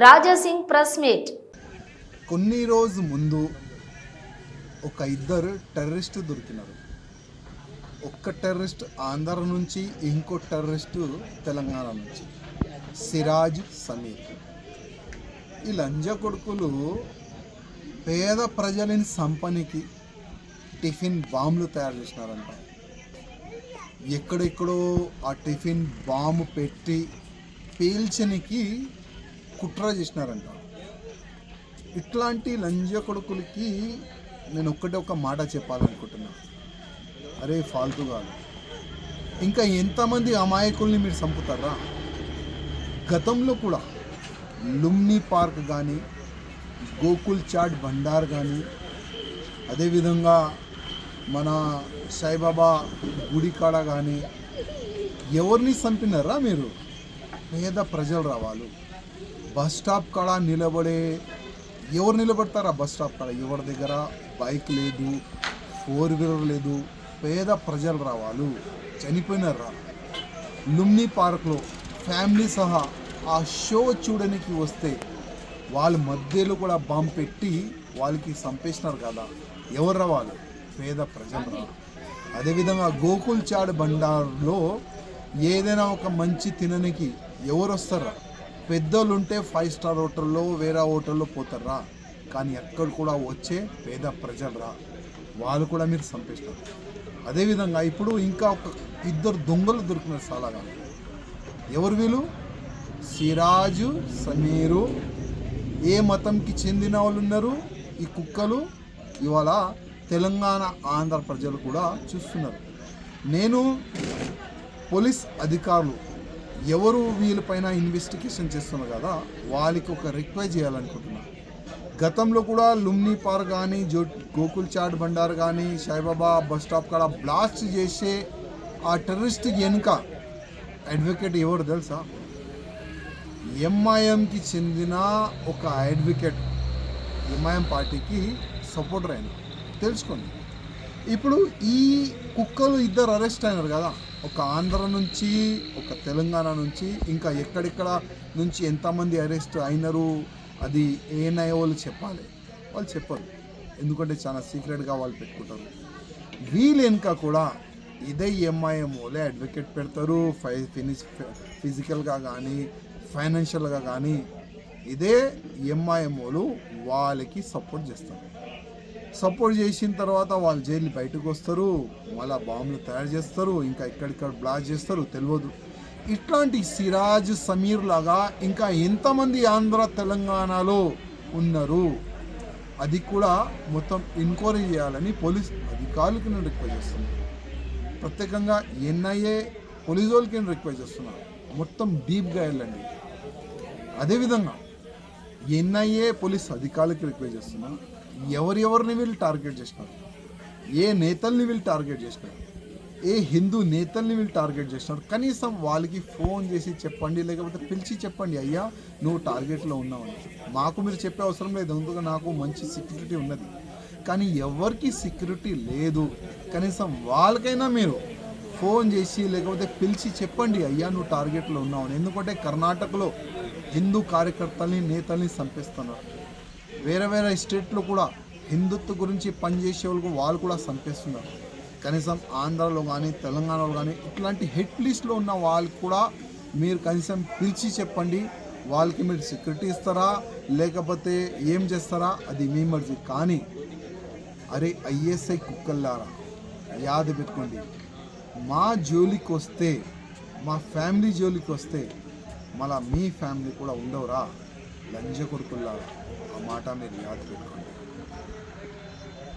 Raja Singh press meet. కొన్ని రోజు ముందు ఒక ఇద్దరు టెర్రరిస్ట్ దొరికినారు. ఒక్క టెర్రరిస్ట్ ఆంధ్ర నుంచి ఇంకో టెర్రరిస్ట్ తెలంగాణ నుంచి. సిరాజ్ సమీర్. ఈ లంజ కొడుకులు పేద ప్రజలని సంపనికి టిఫిన్ బాంబులు తయారు చేసినారంట. ఎక్కడెక్కడో ఆ టిఫిన్ బాంబు పెట్టి పీల్చనికి కుట్ర చేసినారంట. ఇట్లాంటి లంజ కొడుకులకి నేను ఒక్కటే ఒక మాట చెప్పాలనుకుంటున్నా. అరే ఫాల్తు కాదు. ఇంకా ఎంతమంది అమాయకుల్ని మీరు చంపుతారా? గతంలో కూడా లుమ్ని పార్క్ కానీ గోకుల్ చాట్ భండార్ కానీ అదేవిధంగా మన సాయిబాబా గుడికాడ కానీ ఎవరిని చంపినారా మీరు? పేద ప్రజలు రావాలి. బస్ స్టాప్ కాడ నిలబడే ఎవరు నిలబడతారా? బస్ స్టాప్ కాడ ఎవరి దగ్గర? బైక్ లేదు ఫోర్ వీలర్ లేదు పేద ప్రజలు రావాలి రా లుమ్ని పార్క్లో ఫ్యామిలీ సహా ఆ షో చూడడానికి వస్తే వాళ్ళ మధ్యలో కూడా బాంబు పెట్టి వాళ్ళకి చంపేసినారు కదా. ఎవరు రావాలి పేద ప్రజలు రావాలి అదేవిధంగా గోకుల్ చాడ్ బండార్లో ఏదైనా ఒక మంచి తిననికి ఎవరు వస్తారా? పెద్దోళ్ళు ఉంటే ఫైవ్ స్టార్ హోటల్లో వేరే హోటల్లో పోతారా కానీ ఎక్కడ కూడా వచ్చే పేద ప్రజలు రా వాళ్ళు కూడా మీరు చంపేస్తారు. అదేవిధంగా ఇప్పుడు ఇంకా ఒక ఇద్దరు దొంగలు దొరికినారు చాలాగా ఎవరు వీళ్ళు? సిరాజు సమీరు. ఏ మతంకి చెందిన వాళ్ళు ఉన్నారు? ఈ కుక్కలు. ఇవాళ తెలంగాణ ఆంధ్ర ప్రజలు కూడా చూస్తున్నారు. నేను పోలీస్ అధికారులు ఎవరు వీళ్ళపైన ఇన్వెస్టిగేషన్ చేస్తున్నారు కదా వాళ్ళకి ఒక రిక్వెస్ట్ చేయాలనుకుంటున్నా. గతంలో కూడా లుమ్ని పార్క్ కానీ జో గోకుల్ చాట్ బండార్ కానీ సాయిబాబా బస్ స్టాప్ కాడ బ్లాస్ట్ చేసే ఆ టెర్రరిస్ట్ వెనుక అడ్వకేట్ ఎవరు తెలుసా? ఎంఐఎంకి చెందిన ఒక అడ్వకేట్ ఎంఐఎం పార్టీకి సపోర్టర్ అయిన. తెలుసుకోండి. ఇప్పుడు ఈ కుక్కలు ఇద్దరు అరెస్ట్ అయినారు కదా ఒక ఆంధ్ర నుంచి ఒక తెలంగాణ నుంచి ఇంకా ఎక్కడెక్కడ నుంచి ఎంతమంది అరెస్ట్ అయినారు అది ఏనయ్య వాళ్ళు చెప్పాలి. వాళ్ళు చెప్పరు. ఎందుకంటే చాలా సీక్రెట్గా వాళ్ళు పెట్టుకుంటారు. వీళ్ళు కూడా ఇదే ఎంఐఎంఓలే అడ్వకేట్ పెడతారు. ఫై ఫినిష్ ఫిజికల్గా కానీ ఫైనాన్షియల్గా కానీ ఇదే ఎంఐఎంఓలు వాళ్ళకి సపోర్ట్ చేస్తారు. సపోర్ట్ చేసిన తర్వాత వాళ్ళు జైలు బయటకు వస్తారు మళ్ళీ బాంబులు తయారు చేస్తారు ఇంకా ఇక్కడిక్కడ బ్లాస్ట్ చేస్తారు తెలియదు ఇట్లాంటి సిరాజ్ సమీర్ లాగా ఇంకా ఎంతమంది ఆంధ్ర తెలంగాణలో ఉన్నారు? అది కూడా మొత్తం ఎంక్వైరీ చేయాలని పోలీస్ అధికారులకు నేను రిక్వెస్ట్ చేస్తున్నాను ప్రత్యేకంగా ఎన్ఐఏ పోలీస్ వాళ్ళకి నేను రిక్వెస్ట్ చేస్తున్నాను మొత్తం డీప్గా వెళ్ళండి. అదేవిధంగా ఎన్ఐఏ పోలీస్ అధికారులకి రిక్వెస్ట్ చేస్తున్నాను ఎవరెవరిని వీళ్ళు టార్గెట్ చేసినారు ఏ నేతల్ని వీళ్ళు టార్గెట్ చేసినారు ఏ హిందూ నేతల్ని వీళ్ళు టార్గెట్ చేసినారు కనీసం వాళ్ళకి ఫోన్ చేసి చెప్పండి లేకపోతే పిలిచి చెప్పండి అయ్యా నువ్వు టార్గెట్లో ఉన్నావని మాకు మీరు చెప్పే అవసరం లేదు ఎందుకంటే నాకు మంచి సెక్యూరిటీ ఉన్నది. కానీ ఎవరికి సెక్యూరిటీ లేదు. కనీసం వాళ్ళకైనా మీరు ఫోన్ చేసి లేకపోతే పిలిచి చెప్పండి అయ్యా నువ్వు టార్గెట్లో ఉన్నావు ఎందుకంటే కర్ణాటకలో హిందూ కార్యకర్తల్ని నేతల్ని చంపేస్తున్నారు. వేరే వేరే స్టేట్లో కూడా హిందుత్వ గురించి పనిచేసే వాళ్ళు వాళ్ళు కూడా చంపేస్తున్నారు కనీసం ఆంధ్రాలో కానీ తెలంగాణలో కానీ ఇట్లాంటి హెడ్ లిస్ట్లో ఉన్న వాళ్ళకి కూడా మీరు కనీసం పిలిచి చెప్పండి వాళ్ళకి మీరు సెక్యూరిటీ ఇస్తారా లేకపోతే ఏం చేస్తారా అది మీ మర్జీ. కానీ అరే ఐఎస్ఐ కుక్కల్లారా యాద పెట్టుకోండి. మా జోలికి వస్తే మా ఫ్యామిలీ జోలికి వస్తే మళ్ళా మీ ఫ్యామిలీ కూడా ఉండవురా. లంజ కొడుకుల్లా ఆ మాట మీరు యాద పెట్టుకోండి.